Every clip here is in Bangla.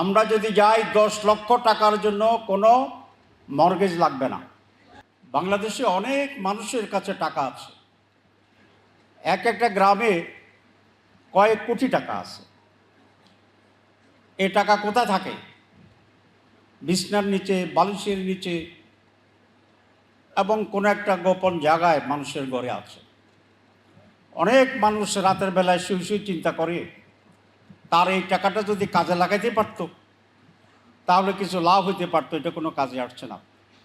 আমরা যদি যাই দশ লক্ষ টাকার জন্য, কোনো মর্গেজ লাগবে না। বাংলাদেশে অনেক মানুষের কাছে টাকা আছে। এক একটা গ্রামে কয়েক কোটি টাকা আছে। এ টাকা কোথায় থাকে? বিছনার নিচে, বালিশের নিচে, এবং কোনো একটা গোপন জায়গায় মানুষের ঘরে আছে। অনেক মানুষ রাতের বেলায় শুয়ে শুয়ে চিন্তা করে তার এই টাকাটা যদি কাজে লাগাইতে পারত, তাহলে কিছু লাভ হইতে পারতো, এটা কোনো কাজে আসছে না।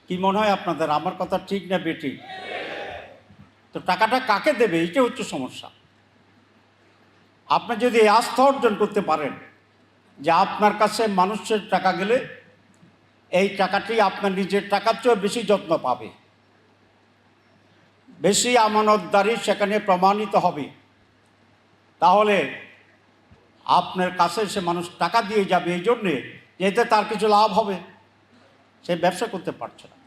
কি মনে হয় আপনাদের? আমার কথা ঠিক না বেঠিক? তো টাকাটা কাকে দেবে? এইটা হচ্ছে সমস্যা। আপনি যদি এই আস্থা অর্জন করতে পারেন যে আপনার কাছে মানুষের টাকা গেলে, এই টাকাটি আপনার নিজের টাকার চেয়ে বেশি যত্ন পাবে। বেশি আমানতদারি সেখানে প্রমাণিত হবে। তাহলে আপনার কাছে সে মানুষ টাকা দিয়ে যাবে এই জন্যে এতে তার কিছু লাভ হবে। সে ব্যবসা করতে পারছে না।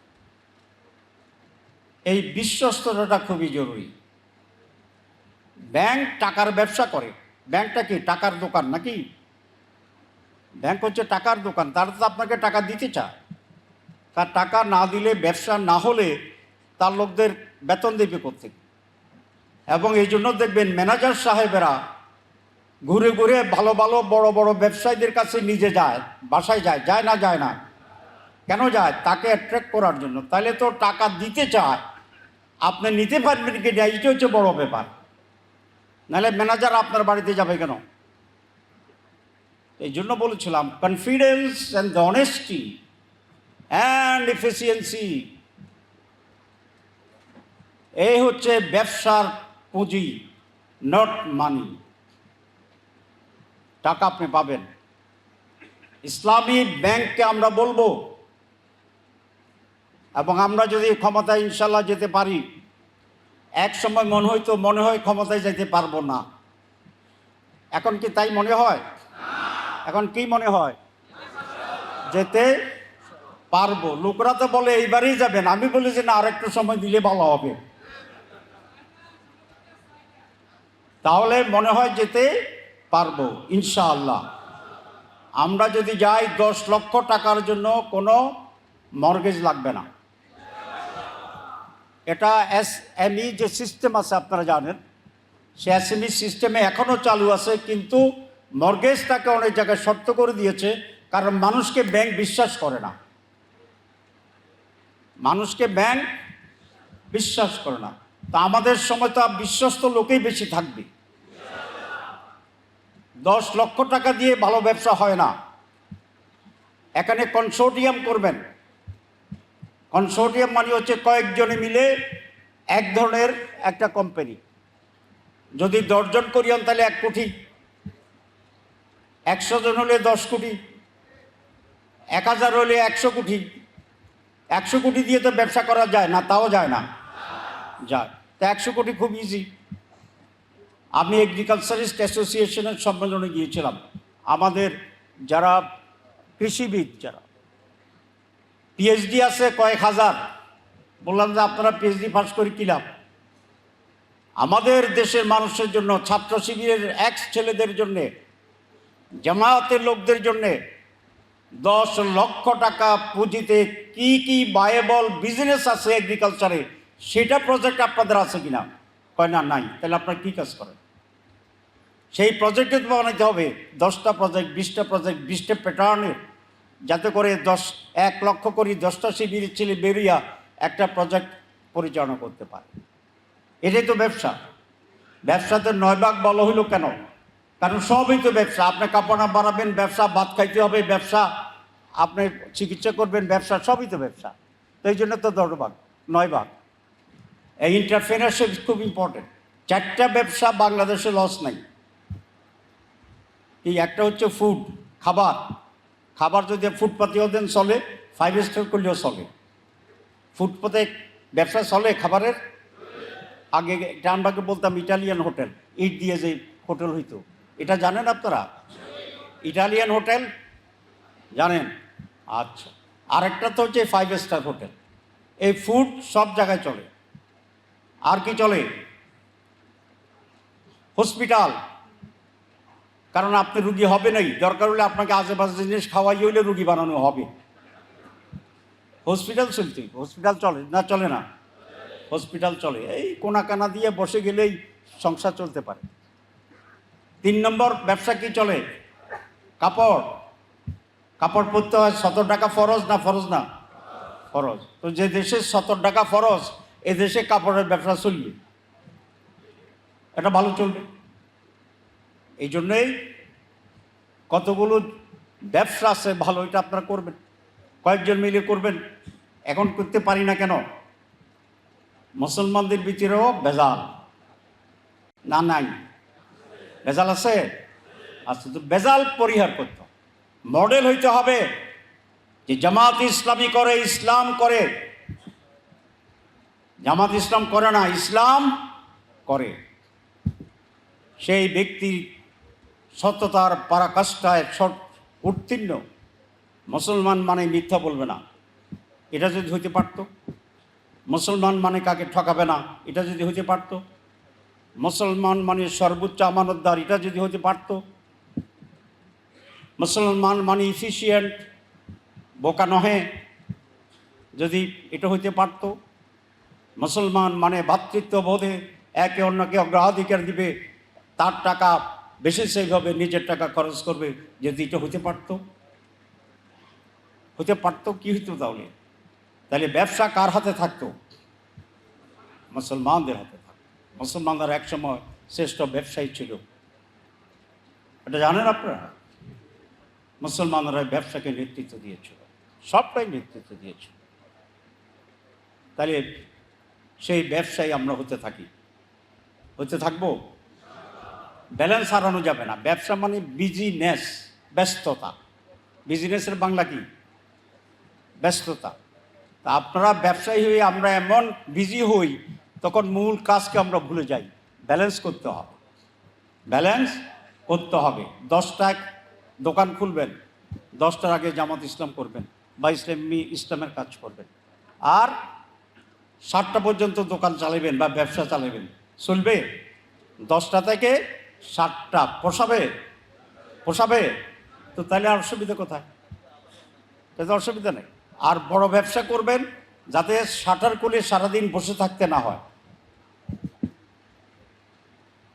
এই বিশ্বস্ততাটা খুবই জরুরি। ব্যাংক টাকার ব্যবসা করে। ব্যাংকটা কি টাকার দোকান নাকি? ব্যাংক হচ্ছে টাকার দোকান। তারা তো আপনাকে টাকা দিতে চায়। তার টাকা না দিলে, ব্যবসা না হলে তার লোকদের বেতন দেবে করতে এবং এই জন্য দেখবেন ম্যানেজার সাহেবেরা ঘুরে ঘুরে ভালো ভালো বড় বড় ব্যবসায়ীদের কাছে নিজে যায়, বাসায় যায় যায় না যায় না। কেন যায়? তাকে অ্যাট্রাক্ট করার জন্য। তাহলে তো টাকা দিতে চায়। আপনি নিতে পারবেন কি না? এইটা হচ্ছে বড় ব্যাপার। নাহলে ম্যানেজার আপনার বাড়িতে যাবে কেন? এই জন্য বলেছিলাম confidence and the honesty and efficiency এই হচ্ছে ব্যবসার পুঁজি নট মানি টাকা আপনি পাবেন। ইসলামী ব্যাংককে আমরা বলব। এবং আমরা যদি ক্ষমতায় ইনশাল্লাহ যেতে পারি, এক সময় মনে হয়তো মনে হয় ক্ষমতায় যেতে পারব না। এখন কি তাই মনে হয়? এখন কি মনে হয়? যেতে পারব। লোকরা তো বলে, এইবারেই যাবেন। আমি বলি যে, না, আরেকটু সময় দিলে ভালো হবে। তাহলে মনে হয় যেতে পারব, ইনশাআল্লাহ। আমরা যদি যাই দশ লক্ষ টাকার জন্য, কোনো মর্গেজ লাগবে না। এটা এস এমই যে সিস্টেম আছে, আপনারা জানেন। সে এসএমই সিস্টেমে এখনও চালু আছে, কিন্তু মর্গেজটাকে অনেক জায়গায় শর্ত করে দিয়েছে, কারণ মানুষকে ব্যাংক বিশ্বাস করে না। মানুষকে ব্যাংক বিশ্বাস করে না। তা আমাদের সময় তো বিশ্বস্ত লোকেই বেশি থাকবে। দশ লক্ষ টাকা দিয়ে ভালো ব্যবসা হয় না। এখানে কনসোর্টিয়াম করবেন। কনসোর্টিয়াম মানে হচ্ছে কয়েকজনে মিলে এক ধরনের একটা কোম্পানি যদি দশজন করিয়ান, তাহলে এক কোটি। একশো জন হলে দশ কোটি। এক হাজার হলে একশো কোটি। একশো কোটি দিয়ে তো ব্যবসা করা যায় না, তাও যায় না। যায়। তা একশো কোটি খুব ইজি আমি এগ্রিকালচারিস্ট অ্যাসোসিয়েশনের সম্মেলনে গিয়েছিলাম। আমাদের যারা কৃষিবিদ, যারা পিএইচডি আছে কয়েক হাজার, বললাম যে আপনারা পিএইচডি পাস করে কী লাভ? আমাদের দেশের মানুষের জন্য, ছাত্র শিবিরের এক্স ছেলেদের জন্যে, জামায়াতের লোকদের জন্যে দশ লক্ষ টাকা পুঁজিতে কি কি বায়েবল বিজনেস আছে এগ্রিকালচারে সেটা প্রজেক্ট আপনাদের আছে কিনা? কয় না, নাই। তাহলে আপনারা কী কাজ করেন? সেই প্রজেক্টে তো বানাইতে হবে। দশটা প্রজেক্ট বিশটা প্রজেক্ট বিশটা প্যাটার্নের যাতে করে দশ, এক লক্ষ কোটি দশটা শিবিরের ছেলে বেরিয়া একটা প্রজেক্ট পরিচালনা করতে পারে। এটাই তো ব্যবসা। ব্যবসাতে নয় ভাগ বলা হইল কেন? কারণ সবই তো ব্যবসা। আপনি কাপড়া বাড়াবেন, ব্যবসা, ভাত খাইতে হবে, ব্যবসা, আপনি চিকিৎসা করবেন, ব্যবসা, সবই তো ব্যবসা। তো এই জন্য তো দশ ভাগ, নয় ভাগ। এই ইন্টারফেনারশিপ খুব ইম্পর্টেন্ট চারটা ব্যবসা বাংলাদেশে লস নাই। এই একটা হচ্ছে ফুড খাবার। খাবার যদি ফুটপাতিও দেন চলে ফাইভ স্টার করলেও চলে। ফুটপাতে ব্যবসা চলে খাবারের? আগে ডানবাগে বলতাম ইটালিয়ান হোটেল, ইট দিয়ে যে হোটেল হইতো। এটা জানেন আপনারা? Italian hotel? জানেন? আচ্ছা। আরেকটা তো হচ্ছে ফাইভ স্টার হোটেল। এই ফুড সব জায়গায় চলে। আর কি চলে? হসপিটাল কারণ আপনি রুগী হবে নাই। দরকার হলে আপনাকে আশেপাশে জিনিস খাওয়াই হইলে রুগী বানানো হবে। হসপিটাল চলতে, হসপিটাল চলে না চলে না? হসপিটাল চলে। এই কোনা কানা দিয়ে বসে গেলেই সংসার চলতে পারে। তিন নম্বর, ব্যবসা কি চলে? কাপড়। কাপড় পরতে হয় সতেরো টাকা ফরজ না ফরজ না? ফরজ। তো যে দেশে সতেরো টাকা ফরজ, এ দেশে কাপড়ের ব্যবসা চলবে। এটা ভালো চলবে। এই জন্যই কতগুলো ব্যবসা আছে ভালো, এটা আপনারা করবেন। কয়েকজন মিলে করবেন, এখন করতে পারি না কেন? মুসলমানদের ভিতরেও বেজাল না, নাই। বেজাল আছে? আচ্ছা তো বেজাল পরিহার করতে। মডেল হইতে হবে যে জামাত ইসলামী করে, ইসলাম করে। জামাত ইসলাম করে না, ইসলাম করে। সেই ব্যক্তির সত্যতার পারাকাষ্ঠায় ছট উত্তীর্ণ। মুসলমান মানে মিথ্যা বলবে না। এটা যদি হইতে পারত, মুসলমান মানে কাকে ঠকাবে না, এটা যদি হইতে পারত। মুসলমান মানে সর্বোচ্চ আমানতদার, এটা যদি হতে পারত। মুসলমান মানে ইফিসিয়েন্ট বোকা নহে। যদি এটা হইতে পারত, মুসলমান মানে ভাতৃত্ব বোধে একে অন্যকে অগ্রাধিকার দিবে, তার টাকা বেশি সেইভাবে নিজের টাকা খরচ করবে যদি এটা হতে পারত। হতে পারত কি হইতো তাহলে? তাহলে ব্যবসা কার হাতে থাকতো? মুসলমানদের হাতে থাকতো। মুসলমানরা একসময় শ্রেষ্ঠ ব্যবসায়ী ছিল। এটা জানেন আপনারা? মুসলমানরা ব্যবসাকে নেতৃত্ব দিয়েছিল। সবটাই নেতৃত্ব দিয়েছিল। তাহলে সেই ব্যবসায়ী আমরা হতে থাকি। হতে থাকব? ব্যালেন্স হারানো যাবে না। ব্যবসা মানে বিজিনেস ব্যস্ততা। বিজনেসের বাংলা কি? ব্যস্ততা। তা আপনারা ব্যবসায়ী হয়ে আমরা এমন বিজি হই, তখন মূল কাজকে আমরা ভুলে যাই। ব্যালেন্স করতে হবে। ব্যালেন্স করতে হবে। দশটায় দোকান খুলবেন দশটার আগে জামাত ইসলাম করবেন বা ইসলামী ইসলামের কাজ করবেন। আর সাতটা পর্যন্ত দোকান চালাবেন বা ব্যবসা চালাবেন। চলবে? দশটা থেকে সাতটা। পোষাবে পোষাবে তো তাহলে আর অসুবিধা কোথায়? তাতে অসুবিধা নেই। আর বড় ব্যবসা করবেন যাতে শাটার কোলে সারাদিন বসে থাকতে না হয়।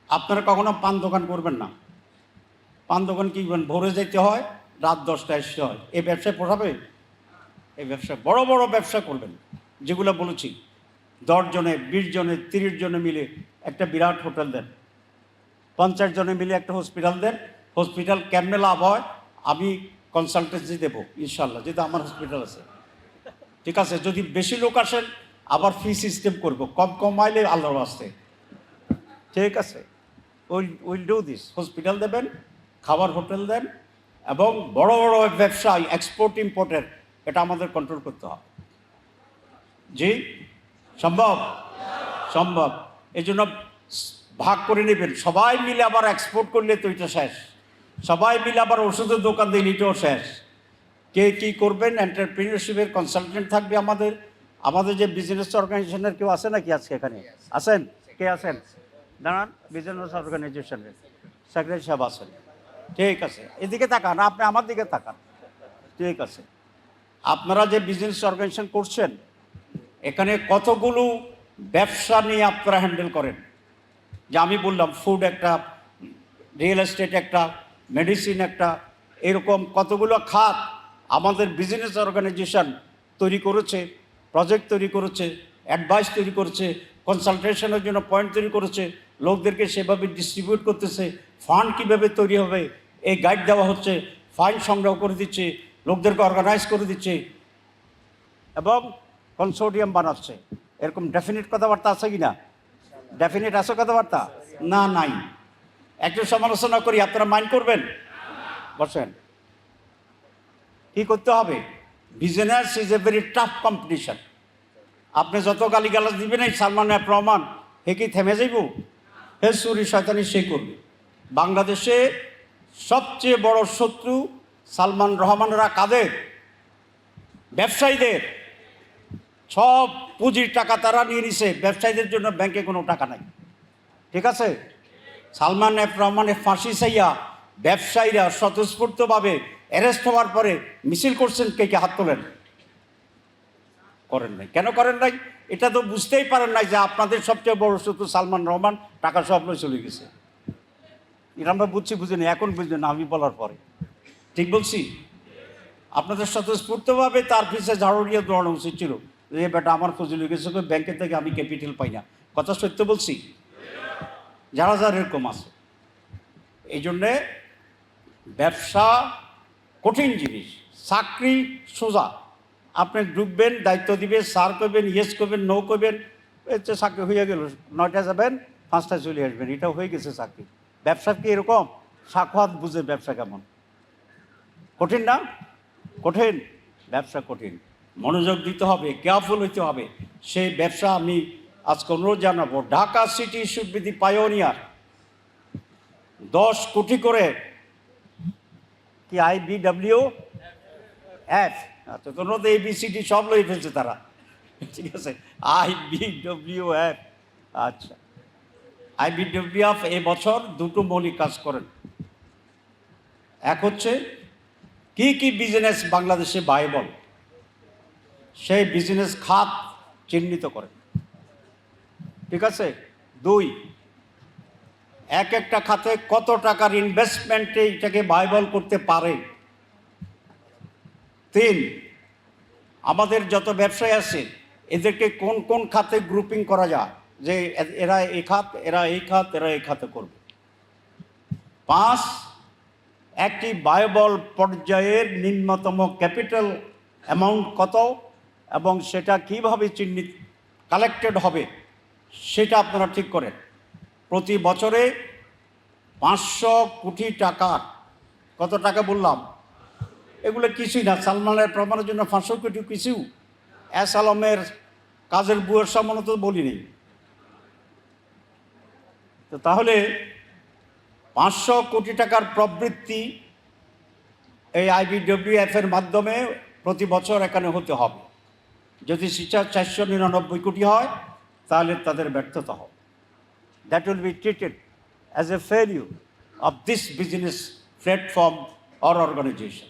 আপনারা কখনো পান দোকান করবেন না। পান দোকান কি ভোরে যেতে হয়, রাত দশটায় এসতে হয়। এই ব্যবসায় পোষাবে এই ব্যবসা বড় বড় ব্যবসা করবেন। যেগুলো বলেছি, দশ জনে, বিশ জনে, তিরিশ জনে মিলে একটা বিরাট হোটেল দেন। পঞ্চাশ জনে মিলে একটা হসপিটাল দেন। হসপিটাল কেমনে লাভ হয়, আমি কনসালটেন্সি দেবো ইনশাল্লাহ যেহেতু আমার হসপিটাল আছে। ঠিক আছে, যদি বেশি লোক আসেন, আবার ফি সিস্টেম করব, কম কমাইলে আল্লাহর আসতে ঠিক আছে will will do this hospital দেবেন, খাবার হোটেল দেন, এবং বড় বড় ব্যবসায় এক্সপোর্ট ইম্পোর্টের এটা আমাদের কন্ট্রোল করতে হবে। জি, সম্ভব? সম্ভব। এই জন্য ভাগ করে নেবেন। সবাই মিলে আবার এক্সপোর্ট করলে তো এটা শেষ। সবাই মিলে আবার ওষুধের দোকান দিলে এটাও শেষ। কে কী করবেন? এন্টারপ্রিনিয়রশিপের কনসালটেন্ট থাকবে আমাদের। আমাদের যে বিজনেস অর্গানাইজেশনের কেউ আছে নাকি আজকে এখানে? আছেন? কে আছেন? দাঁড়ান বিজনেস অর্গানাইজেশনের সেক্রেটারি সাহেব আছেন। ঠিক আছে, এদিকে তাকান, আপনি আমার দিকে তাকান। ঠিক আছে, আপনারা যে বিজনেস অর্গানাইজেশন করছেন, এখানে কতগুলো ব্যবসা নিয়ে আপনারা হ্যান্ডেল করেন? যে আমি বললাম ফুড একটা রিয়েল এস্টেট একটা মেডিসিন একটা, এরকম কতগুলো খাত আমাদের বিজনেস অর্গানাইজেশন তৈরি করেছে প্রজেক্ট তৈরি করেছে অ্যাডভাইস তৈরি করেছে কনসালটেশনের জন্য পয়েন্ট তৈরি করেছে, লোকদেরকে সেভাবে ডিস্ট্রিবিউট করতেছে ফান্ড কীভাবে তৈরি হবে, এই গাইড দেওয়া হচ্ছে ফাইন সংগ্রহ করে দিচ্ছে, লোকদেরকে অর্গানাইজ করে দিচ্ছে এবং কনসোডিয়াম বানাচ্ছে। এরকম ডেফিনিট কথাবার্তা আছে কি না ডেফিনিট আছে কথাবার্তা? না, নাই। একটু সমালোচনা করি, আপনারা মাইন্ড করবেন? বসেন। কি করতে হবে? Business is a very tough competition আপনি যত গালি গালিগালাজ দিবেন, এই সালমান রহমান হে কি থেমে যাইব? হে সুরি শয়তানি, সে করবে। বাংলাদেশে সবচেয়ে বড় শত্রু সালমান রহমানরা কাদের? ব্যবসায়ীদের। সব পুঁজির টাকা তারা নিয়ে নিছে, ব্যবসায়ীদের জন্য ব্যাংকে কোনো টাকা নাই। ঠিক আছে? সালমান এফ রহমানের ফাঁসি চাইয়া ব্যবসায়ীরা স্বতঃস্ফূর্তভাবে অ্যারেস্ট হওয়ার পরে মিছিল করছেন, কে কে হাত তোলেন? করেন নাই। কেন করেন নাই? এটা তো বুঝতেই পারেন নাই যে আপনাদের সবচেয়ে বড় শত্রু সালমান রহমান, টাকা সব লয়ে চলে গেছে। এটা আমরা বুঝছি, বুঝি না এখন বুঝলেন আমি বলার পরে। ঠিক বলছি? আপনাদের স্বতঃস্ফূর্তভাবে তার পিছিয়ে ঝাড়ু দিয়ে দৌড়ানো উচিত ছিল। যে বেটা আমার ফজলি গেছে ব্যাংকের থেকে আমি ক্যাপিটাল পাই না। কথা সত্য বলছি? যারা যারা এরকম আছে। এই জন্যে ব্যবসা কঠিন জিনিস, চাকরি সোজা। আপনি ডুববেন দায়িত্ব দিবে স্যার করবেন ইয়েস করবেন নো করবেন এই তো চাকরি হয়ে গেল নয়টা যাবেন, পাঁচটায় চলে আসবেন এটা হয়ে গেছে চাকরি। ব্যবসা কি এরকম? সাক্ষাৎ বুঝে ব্যবসা কেমন? কঠিন না? কঠিন। ব্যবসা কঠিন। মনোযোগ দিতে হবে কেয়ারফুল হইতে হবে। সেই ব্যবসা আমি আজকে অনুরোধ জানাব। ঢাকা সিটি শুড পায়োনিয়ার দশ কোটি করে কি আই বি ডাব্লিউ এফ আচ্ছা তোমরা তো এবিসিডি সব লই ফেলছে তারা। ঠিক আছে? আই বি ডব্লিউ এফ আচ্ছা। আই বি ডব্লিউ এফ বছর দুটো মৌলিক কাজ করেন। এক হচ্ছে, কি কি বিজনেস বাংলাদেশে ভাইবল সেই বিজনেস খাত চিহ্নিত করেন ঠিক আছে? দুই, এক একটা খাতে কত টাকার ইনভেস্টমেন্টে এটাকে ভাইবল করতে পারে? তিন, আমাদের যত ব্যবসায় আছে, এদেরকে কোন কোন খাতে গ্রুপিং করা যায়? যে এরা এই খাত, এরা এই খাত, এরা এই খাতে করবে। পাঁচ, একটি বায়বল পর্যায়ের নিম্নতম ক্যাপিটাল অ্যামাউন্ট কত? এবং সেটা কীভাবে চিহ্নিত কালেক্টেড হবে, সেটা আপনারা ঠিক করেন। প্রতি বছরে পাঁচশো কোটি টাকা, কত টাকা বললাম? এগুলো কিছুই না, সালমানের প্রমাণের জন্য পাঁচশো কোটি কিছু। এস আলমের কাজের বুয়ের সম্মান তো বলিনি। তো তাহলে পাঁচশো কোটি টাকার প্রবৃত্তি এই আইবিডব্লিউএফ এর মাধ্যমে প্রতি বছর এখানে হতে হবে। যদি সেটা চারশো নিরানব্বই কোটি হয়, তাহলে তাদের ব্যর্থতা হবে। That will be treated as a failure of this business platform or organisation